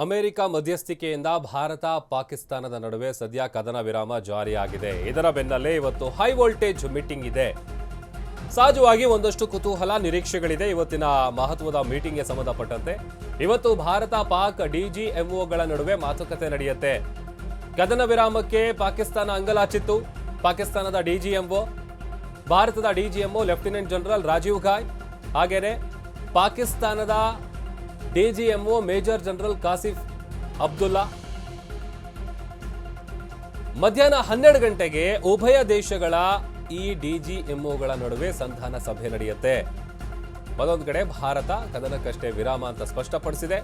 America ಮಧ್ಯಸ್ಥಿಕೆಯಿಂದ Bharat ಪಾಕಿಸ್ತಾನದ ನಡುವೆ ಸದ್ಯ ಕದನ ವಿರಾಮ ಜಾರಿಯಾಗಿದೆ. ಇದರ ಬೆನ್ನಲ್ಲೇ ಇವತ್ತು ಹೈ ವೋಲ್ಟೇಜ್ ಮೀಟಿಂಗ್ ಇದೆ. ಸಹಜವಾಗಿ ಒಂದಷ್ಟು ಕುತೂಹಲ, ನಿರೀಕ್ಷೆಗಳಿದೆ. ಇವತ್ತಿನ ಮಹತ್ವದ ಮೀಟಿಂಗ್ಗೆ ಸಂಬಂಧಪಟ್ಟಂತೆ ಇವತ್ತು ಭಾರತ ಪಾಕ್ ಡಿಜಿಎಂಒಗಳ ನಡುವೆ ಮಾತುಕತೆ ನಡೆಯುತ್ತೆ. ಕದನ ವಿರಾಮಕ್ಕೆ ಪಾಕಿಸ್ತಾನ ಅಂಗಲಾಚಿತ್ತು. ಪಾಕಿಸ್ತಾನದ ಡಿಜಿಎಂಒ ಭಾರತದ DGMO lieutenant general Rajiv Ghai ಹಾಗೆಯೇ ಪಾಕಿಸ್ತಾನದ DGMO major general Kashif Abdullah. ಮಧ್ಯಾಹ್ನ ಹನ್ನೆರಡು ಗಂಟೆಗೆ ಉಭಯ ದೇಶಗಳ ಈ ಡಿಜಿಎಂಒಗಳ ನಡುವೆ ಸಂಧಾನ ಸಭೆ ನಡೆಯುತ್ತೆ. ಮತ್ತೊಂದು ಕಡೆ ಭಾರತ ಕದನಕ್ಕಷ್ಟೇ ವಿರಾಮ ಅಂತ ಸ್ಪಷ್ಟಪಡಿಸಿದೆ.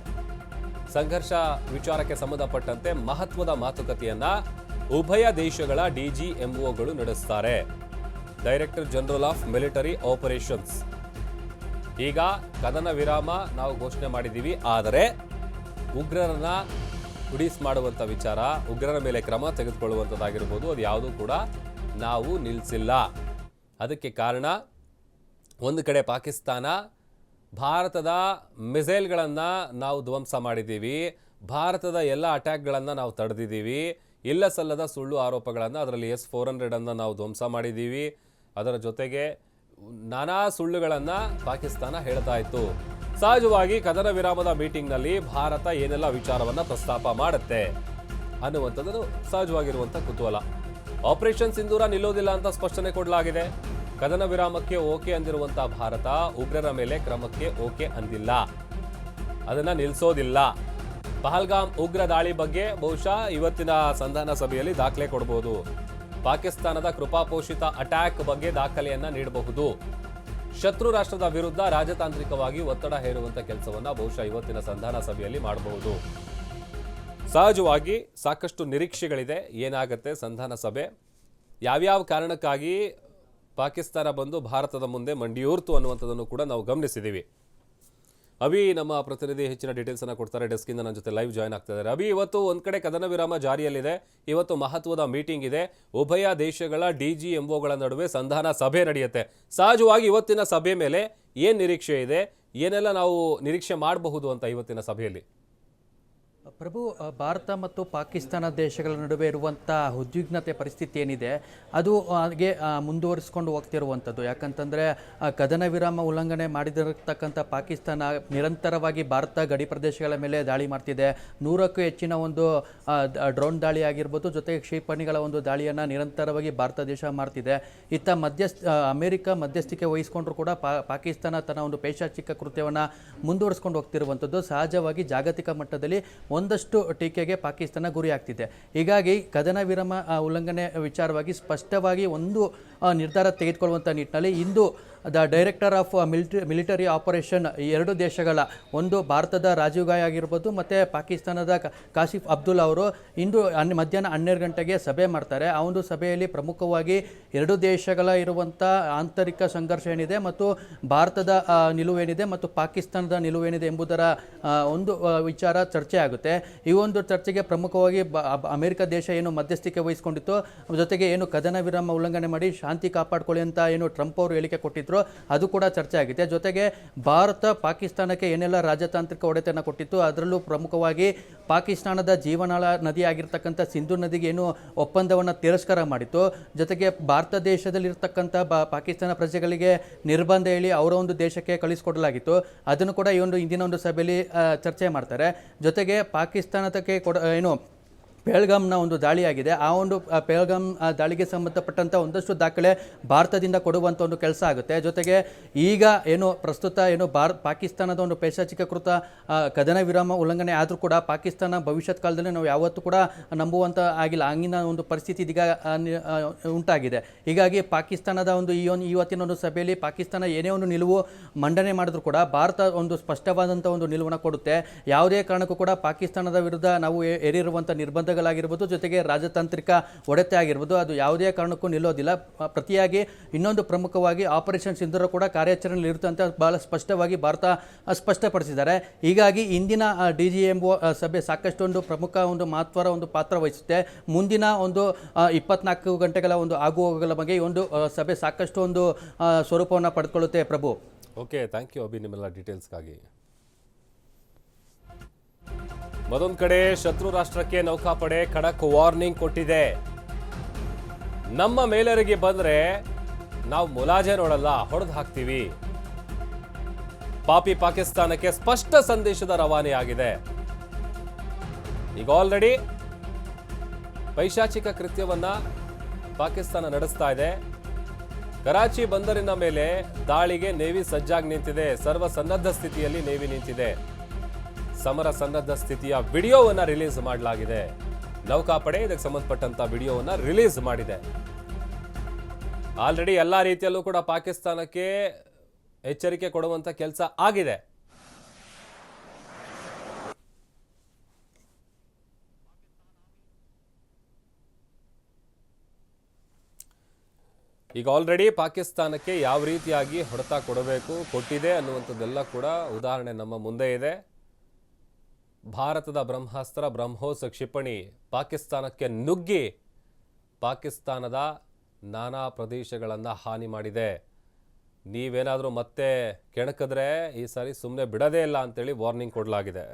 ಸಂಘರ್ಷ ವಿಚಾರಕ್ಕೆ ಸಂಬಂಧಪಟ್ಟಂತೆ ಮಹತ್ವದ ಮಾತುಕತೆಯನ್ನ ಉಭಯ ದೇಶಗಳ ಡಿಜಿಎಂಒಗಳು ನಡೆಸುತ್ತಾರೆ director general of military operations. ಈಗ ಕದನ ವಿರಾಮ ನಾವು ಘೋಷಣೆ ಮಾಡಿದ್ದೀವಿ. ಆದರೆ ಉಗ್ರರನ್ನ ಉಡೀಸ್ ಮಾಡುವಂಥ ವಿಚಾರ, ಉಗ್ರರ ಮೇಲೆ ಕ್ರಮ ತೆಗೆದುಕೊಳ್ಳುವಂಥದ್ದಾಗಿರ್ಬೋದು ಅದು ಯಾವುದೂ ಕೂಡ ನಾವು ನಿಲ್ಲಿಸಿಲ್ಲ ಅದಕ್ಕೆ ಕಾರಣ ಒಂದು ಕಡೆ ಪಾಕಿಸ್ತಾನ, ಭಾರತದ ಮಿಸೈಲ್ಗಳನ್ನು ನಾವು ಧ್ವಂಸ ಮಾಡಿದ್ದೀವಿ. ಭಾರತದ ಎಲ್ಲ ಅಟ್ಯಾಕ್ಗಳನ್ನು ನಾವು ತಡೆದಿದ್ದೀವಿ. ಇಲ್ಲ ಸಲ್ಲದ ಸುಳ್ಳು ಆರೋಪಗಳನ್ನು, ಅದರಲ್ಲಿ ಎಸ್ ಫೋರ್ ಹಂಡ್ರೆಡನ್ನು ನಾವು ಧ್ವಂಸ ಮಾಡಿದ್ದೀವಿ. ಅದರ ಜೊತೆಗೆ ನಾನಾ ಸುಳ್ಳುಗಳನ್ನು ಪಾಕಿಸ್ತಾನ ಹೇಳ್ತಾ ಇತ್ತು. ಸಹಜವಾಗಿ ಕದನ ವಿರಾಮದ ಮೀಟಿಂಗ್ನಲ್ಲಿ ಭಾರತ ಏನೆಲ್ಲ ವಿಚಾರವನ್ನು ಪ್ರಸ್ತಾಪ ಮಾಡುತ್ತೆ ಅನ್ನುವಂಥದ್ದು ಸಹಜವಾಗಿರುವಂಥ ಕುತೂಹಲ. ಆಪರೇಷನ್ ಸಿಂಧೂರ ನಿಲ್ಲೋದಿಲ್ಲ ಅಂತ ಸ್ಪಷ್ಟನೆ ಕೊಡಲಾಗಿದೆ. ಕದನ ವಿರಾಮಕ್ಕೆ ಓಕೆ ಅಂದಿರುವಂಥ ಭಾರತ ಉಗ್ರರ ಮೇಲೆ ಕ್ರಮಕ್ಕೆ ಓಕೆ ಅಂದಿಲ್ಲ. ಅದನ್ನ ನಿಲ್ಲಿಸೋದಿಲ್ಲ ಪಹಲ್ಗಾಮ್ ಉಗ್ರ ದಾಳಿ ಬಗ್ಗೆ ಬಹುಶಃ ಇವತ್ತಿನ ಸಂಧಾನ ಸಭೆಯಲ್ಲಿ ದಾಖಲೆ ಕೊಡಬಹುದು ಪಾಕಿಸ್ತಾನದ ಕೃಪಾಪೋಷಿತ ಅಟ್ಯಾಕ್ ಬಗ್ಗೆ ದಾಖಲೆಯನ್ನ ನೀಡಬಹುದು. ಶತ್ರು ರಾಷ್ಟ್ರದ ವಿರುದ್ಧ ರಾಜತಾಂತ್ರಿಕವಾಗಿ ಒತ್ತಡ ಹೇರುವಂತ ಕೆಲಸವನ್ನ ಬಹುಶಃ ಇವತ್ತಿನ ಸಂಧಾನ ಸಭೆಯಲ್ಲಿ ಮಾಡಬಹುದು. ಸಹಜವಾಗಿ ಸಾಕಷ್ಟು ನಿರೀಕ್ಷೆಗಳಿದೆ. ಏನಾಗುತ್ತೆ ಸಂಧಾನ ಸಭೆ? ಯಾವ್ಯಾವ ಕಾರಣಕ್ಕಾಗಿ ಪಾಕಿಸ್ತಾನ ಬಂದು ಭಾರತದ ಮುಂದೆ ಮಂಡಿಯೂರ್ತು ಅನ್ನುವಂಥದ್ದನ್ನು ಕೂಡ ನಾವು ಗಮನಿಸಿದ್ದೀವಿ. ಅಭಿ, ನಮ್ಮ ಪ್ರತಿನಿಧಿ ಹೆಚ್ಚಿನ ಡೀಟೇಲ್ಸ್ ಅನ್ನ ಕೊಡ್ತಾರೆ. ಡೆಸ್ಕ್ ಇಂದ ನನ್ನ ಜೊತೆ ಲೈವ್ ಜಾಯ್ನ್ ಆಗ್ತಾ ಇದ್ದಾರೆ. ಅಭಿ, ಇವತ್ತು ಒಂದ್ ಕಡೆ ಕದನ ವಿರಾಮ ಜಾರಿಯಲ್ಲಿದೆ. ಇವತ್ತು ಮಹತ್ವದ ಮೀಟಿಂಗ್ ಇದೆ. ಉಭಯ ದೇಶಗಳ ಡಿ ಜಿ ಎಂಒಗಳ ನಡುವೆ ಸಂಧಾನ ಸಭೆ ನಡೆಯುತ್ತೆ. ಸಹಜವಾಗಿ ಇವತ್ತಿನ ಸಭೆ ಮೇಲೆ ಏನ್ ನಿರೀಕ್ಷೆ ಇದೆ? ಏನೆಲ್ಲ ನಾವು ನಿರೀಕ್ಷೆ ಮಾಡಬಹುದು ಅಂತ ಇವತ್ತಿನ ಸಭೆಯಲ್ಲಿ? ಪ್ರಭು ಭಾರತ ಮತ್ತು ಪಾಕಿಸ್ತಾನ ದೇಶಗಳ ನಡುವೆ ಇರುವಂಥ ಉದ್ವಿಗ್ನತೆ ಪರಿಸ್ಥಿತಿ ಏನಿದೆ, ಅದು ಹಾಗೆ ಮುಂದುವರಿಸ್ಕೊಂಡು ಹೋಗ್ತಿರುವಂಥದ್ದು. ಯಾಕಂತಂದರೆ ಕದನ ವಿರಾಮ ಉಲ್ಲಂಘನೆ ಮಾಡಿದಿರತಕ್ಕಂಥ ಪಾಕಿಸ್ತಾನ ನಿರಂತರವಾಗಿ ಭಾರತ ಗಡಿ ಪ್ರದೇಶಗಳ ಮೇಲೆ ದಾಳಿ ಮಾಡ್ತಿದೆ. ನೂರಕ್ಕೂ ಹೆಚ್ಚಿನ ಒಂದು ಡ್ರೋನ್ ದಾಳಿ ಆಗಿರ್ಬೋದು, ಜೊತೆಗೆ ಕ್ಷಿಪಣಿಗಳ ಒಂದು ದಾಳಿಯನ್ನು ನಿರಂತರವಾಗಿ ಭಾರತ ದೇಶ ಮಾಡ್ತಿದೆ. ಇತ್ತ ಮಧ್ಯಸ್ಥ ಅಮೆರಿಕ ಮಧ್ಯಸ್ಥಿಕೆ ವಹಿಸ್ಕೊಂಡ್ರು ಕೂಡ ಪಾಕಿಸ್ತಾನ ತನ್ನ ಒಂದು ಪೇಶಾಚಿಕ ಕೃತ್ಯವನ್ನು ಮುಂದುವರಿಸ್ಕೊಂಡು ಹೋಗ್ತಿರುವಂಥದ್ದು. ಸಹಜವಾಗಿ ಜಾಗತಿಕ ಮಟ್ಟದಲ್ಲಿ ಒಂದಷ್ಟು ಟೀಕೆಗೆ ಪಾಕಿಸ್ತಾನ ಗುರಿ ಆಗ್ತಿದೆ ಹೀಗಾಗಿ ಕದನ ವಿರಮ ಉಲ್ಲಂಘನೆ ವಿಚಾರವಾಗಿ ಸ್ಪಷ್ಟವಾಗಿ ಒಂದು ನಿರ್ಧಾರ ತೆಗೆದುಕೊಳ್ಳುವಂಥ ನಿಟ್ಟಿನಲ್ಲಿ ಇಂದು the director of military military operation ಈ ಎರಡು ದೇಶಗಳ, ಒಂದು ಭಾರತದ ರಾಜೀವ್ ಗಾಯ್ ಆಗಿರ್ಬೋದು, ಮತ್ತು ಪಾಕಿಸ್ತಾನದ ಕಾಶಿಫ್ ಅಬ್ದುಲ್ ಅವರು ಇಂದು ಅನ್ ಮಧ್ಯಾಹ್ನ ಹನ್ನೆರಡು ಗಂಟೆಗೆ ಸಭೆ ಮಾಡ್ತಾರೆ. ಆ ಒಂದು ಸಭೆಯಲ್ಲಿ ಪ್ರಮುಖವಾಗಿ ಎರಡು ದೇಶಗಳ ಇರುವಂಥ ಆಂತರಿಕ ಸಂಘರ್ಷ ಏನಿದೆ ಮತ್ತು ಭಾರತದ ನಿಲುವೇನಿದೆ ಮತ್ತು ಪಾಕಿಸ್ತಾನದ ನಿಲುವೇನಿದೆ ಎಂಬುದರ ಒಂದು ವಿಚಾರ ಚರ್ಚೆ ಆಗುತ್ತೆ. ಈ ಒಂದು ಚರ್ಚೆಗೆ ಪ್ರಮುಖವಾಗಿ ಅಮೆರಿಕ ದೇಶ ಏನು ಮಧ್ಯಸ್ಥಿಕೆ ವಹಿಸಿಕೊಂಡಿತ್ತು, ಜೊತೆಗೆ ಏನು ಕದನ ವಿರಾಮ ಉಲ್ಲಂಘನೆ ಮಾಡಿ ಶಾಂತಿ ಕಾಪಾಡ್ಕೊಳ್ಳಿ ಅಂತ ಏನು ಟ್ರಂಪ್ ಅವರು ಹೇಳಿಕೆ ಕೊಟ್ಟಿದ್ರು ಅದು ಕೂಡ ಚರ್ಚೆ ಆಗಿದೆ. ಜೊತೆಗೆ ಭಾರತ ಪಾಕಿಸ್ತಾನಕ್ಕೆ ಏನೆಲ್ಲ ರಾಜತಾಂತ್ರಿಕ ಹೊಡೆತನ ಕೊಟ್ಟಿತ್ತು, ಅದರಲ್ಲೂ ಪ್ರಮುಖವಾಗಿ ಪಾಕಿಸ್ತಾನದ ಜೀವನಾಳ ನದಿ ಆಗಿರ್ತಕ್ಕಂಥ ಸಿಂಧು ನದಿಗೆ ಏನು ಒಪ್ಪಂದವನ್ನು ತಿರಸ್ಕಾರ ಮಾಡಿತ್ತು. ಜೊತೆಗೆ ಭಾರತ ದೇಶದಲ್ಲಿರ್ತಕ್ಕಂಥ ಬ, ಪಾಕಿಸ್ತಾನ ಪ್ರಜೆಗಳಿಗೆ ನಿರ್ಬಂಧ ಹೇಳಿ ಅವರ ಒಂದು ದೇಶಕ್ಕೆ ಕಳಿಸ್ಕೊಡಲಾಗಿತ್ತು. ಅದನ್ನು ಕೂಡ ಈ ಒಂದು ಇಂದಿನ ಒಂದು ಸಭೆಯಲ್ಲಿ ಚರ್ಚೆ ಮಾಡ್ತಾರೆ. ಜೊತೆಗೆ ಪಾಕಿಸ್ತಾನಕ್ಕೆ ಕೊಡ, ಏನು ಪೇಳ್ಗಾಮ್ನ ಒಂದು ದಾಳಿಯಾಗಿದೆ. ಆ ಒಂದು ಪೇಳ್ಗಾಮ್ ದಾಳಿಗೆ ಸಂಬಂಧಪಟ್ಟಂಥ ಒಂದಷ್ಟು ದಾಖಲೆ ಭಾರತದಿಂದ ಕೊಡುವಂಥ ಒಂದು ಕೆಲಸ ಆಗುತ್ತೆ. ಜೊತೆಗೆ ಈಗ ಏನು ಪ್ರಸ್ತುತ ಏನು ಭಾರ, ಪಾಕಿಸ್ತಾನದ ಒಂದು ಪೈಶಾಚಿಕ ಕೃತ ಕದನ ವಿರಾಮ ಉಲ್ಲಂಘನೆ ಆದರೂ ಕೂಡ ಪಾಕಿಸ್ತಾನ ಭವಿಷ್ಯತ್ ಕಾಲದಲ್ಲಿ ನಾವು ಯಾವತ್ತೂ ಕೂಡ ನಂಬುವಂಥ ಆಗಿಲ್ಲ. ಹಂಗಿನ ಒಂದು ಪರಿಸ್ಥಿತಿ ಇದೀಗ ಉಂಟಾಗಿದೆ. ಹೀಗಾಗಿ ಪಾಕಿಸ್ತಾನದ ಒಂದು ಈ ಒಂದು, ಇವತ್ತಿನ ಒಂದು ಸಭೆಯಲ್ಲಿ ಪಾಕಿಸ್ತಾನ ಏನೇ ಒಂದು ನಿಲುವು ಮಂಡನೆ ಮಾಡಿದ್ರು ಕೂಡ ಭಾರತ ಒಂದು ಸ್ಪಷ್ಟವಾದಂಥ ಒಂದು ನಿಲುವನ್ನು ಕೊಡುತ್ತೆ. ಯಾವುದೇ ಕಾರಣಕ್ಕೂ ಕೂಡ ಪಾಕಿಸ್ತಾನದ ವಿರುದ್ಧ ನಾವು ಏರಿರುವಂಥ ಹೇರಿರುವಂಥ ನಿರ್ಬಂಧಗಳಾಗಿರ್ಬೋದು ಜೊತೆಗೆ ರಾಜತಾಂತ್ರಿಕ ಒಡೆತ ಆಗಿರ್ಬೋದು, ಅದು ಯಾವುದೇ ಕಾರಣಕ್ಕೂ ನಿಲ್ಲೋದಿಲ್ಲ. ಪ್ರತಿಯಾಗಿ ಇನ್ನೊಂದು ಪ್ರಮುಖವಾಗಿ ಆಪರೇಷನ್ ಸಿಂಧೂರ ಕೂಡ ಕಾರ್ಯಾಚರಣೆಯಲ್ಲಿ ಇರುತ್ತಂತೆ ಬಹಳ ಸ್ಪಷ್ಟವಾಗಿ ಭಾರತ ಸ್ಪಷ್ಟಪಡಿಸಿದ್ದಾರೆ. ಹೀಗಾಗಿ ಇಂದಿನ ಡಿ ಜಿ ಎಂ ಸಭೆ ಸಾಕಷ್ಟು ಒಂದು ಪ್ರಮುಖ ಒಂದು ಮಹತ್ವರ ಒಂದು ಪಾತ್ರ ವಹಿಸುತ್ತೆ. ಮುಂದಿನ ಒಂದು ಇಪ್ಪತ್ನಾಲ್ಕು ಗಂಟೆಗಳ ಒಂದು ಆಗುಹೋಗುಗಳ ಬಗ್ಗೆ ಒಂದು ಸಭೆ ಸಾಕಷ್ಟು ಒಂದು ಸ್ವರೂಪವನ್ನು ಪಡೆದುಕೊಳ್ಳುತ್ತೆ Prabhu. Okay thank you Abhi, ನಿಮ್ಮೆಲ್ಲ ಡೀಟೇಲ್ಸ್ಗಾಗಿ ಮತ್ತೊಂದು ಕಡೆ ಶತ್ರು ರಾಷ್ಟ್ರಕ್ಕೆ ನೌಕಾಪಡೆ ಖಡಕ್ ವಾರ್ನಿಂಗ್ ಕೊಟ್ಟಿದೆ. ನಮ್ಮ ಮೇಲರಿಗೆ ಬಂದ್ರೆ ನಾವು ಮುಲಾಜೆ ನೋಡಲ್ಲ, ಹೊಡೆದು ಹಾಕ್ತೀವಿ. ಪಾಪಿ ಪಾಕಿಸ್ತಾನಕ್ಕೆ ಸ್ಪಷ್ಟ ಸಂದೇಶದ ರವಾನೆ ಆಗಿದೆ ಈಗ ಆಲ್ರೆಡಿ ಪೈಶಾಚಿಕ ಕೃತ್ಯವನ್ನ ಪಾಕಿಸ್ತಾನ ನಡೆಸ್ತಾ ಇದೆ. ಕರಾಚಿ ಬಂದರಿನ ಮೇಲೆ ದಾಳಿಗೆ ನೇವಿ ಸಜ್ಜಾಗಿ ನಿಂತಿದೆ. ಸರ್ವ ಸನ್ನದ್ಧ ಸ್ಥಿತಿಯಲ್ಲಿ ನೇವಿ ನಿಂತಿದೆ. ಸಮರ ಸನ್ನದ್ಧ ಸ್ಥಿತಿಯ ವಿಡಿಯೋವನ್ನು ರಿಲೀಸ್ ಮಾಡಲಾಗಿದೆ. ನೌಕಾಪಡೆ ಇದಕ್ಕೆ ಸಂಬಂಧಪಟ್ಟಂತ ವಿಡಿಯೋವನ್ನು ರಿಲೀಸ್ ಮಾಡಿದೆ. ಆಲ್ರೆಡಿ ಎಲ್ಲ ರೀತಿಯಲ್ಲೂ ಕೂಡ ಪಾಕಿಸ್ತಾನಕ್ಕೆ ಎಚ್ಚರಿಕೆ ಕೊಡುವಂಥ ಕೆಲಸ ಆಗಿದೆ. ಈಗ ಆಲ್ರೆಡಿ ಪಾಕಿಸ್ತಾನಕ್ಕೆ ಯಾವ ರೀತಿಯಾಗಿ ಹೊಡೆತ ಕೊಡಬೇಕು, ಕೊಟ್ಟಿದೆ ಅನ್ನುವಂಥದ್ದೆಲ್ಲ ಕೂಡ ಉದಾಹರಣೆ ನಮ್ಮ ಮುಂದೆ ಇದೆ. ಭಾರತದ ಬ್ರಹ್ಮಾಸ್ತ್ರ, ಬ್ರಹ್ಮೋಸ್ ಕ್ಷಿಪಣಿ ಪಾಕಿಸ್ತಾನಕ್ಕೆ ನುಗ್ಗಿ ಪಾಕಿಸ್ತಾನದ ನಾನಾ ಪ್ರದೇಶಗಳನ್ನು ಹಾನಿ ಮಾಡಿದೆ. ನೀವೇನಾದರೂ ಮತ್ತೆ ಕೆಣಕಿದ್ರೆ ಈ ಸಾರಿ ಸುಮ್ಮನೆ ಬಿಡೋದೇ ಇಲ್ಲ ಅಂತೇಳಿ ವಾರ್ನಿಂಗ್ ಕೊಡಲಾಗಿದೆ.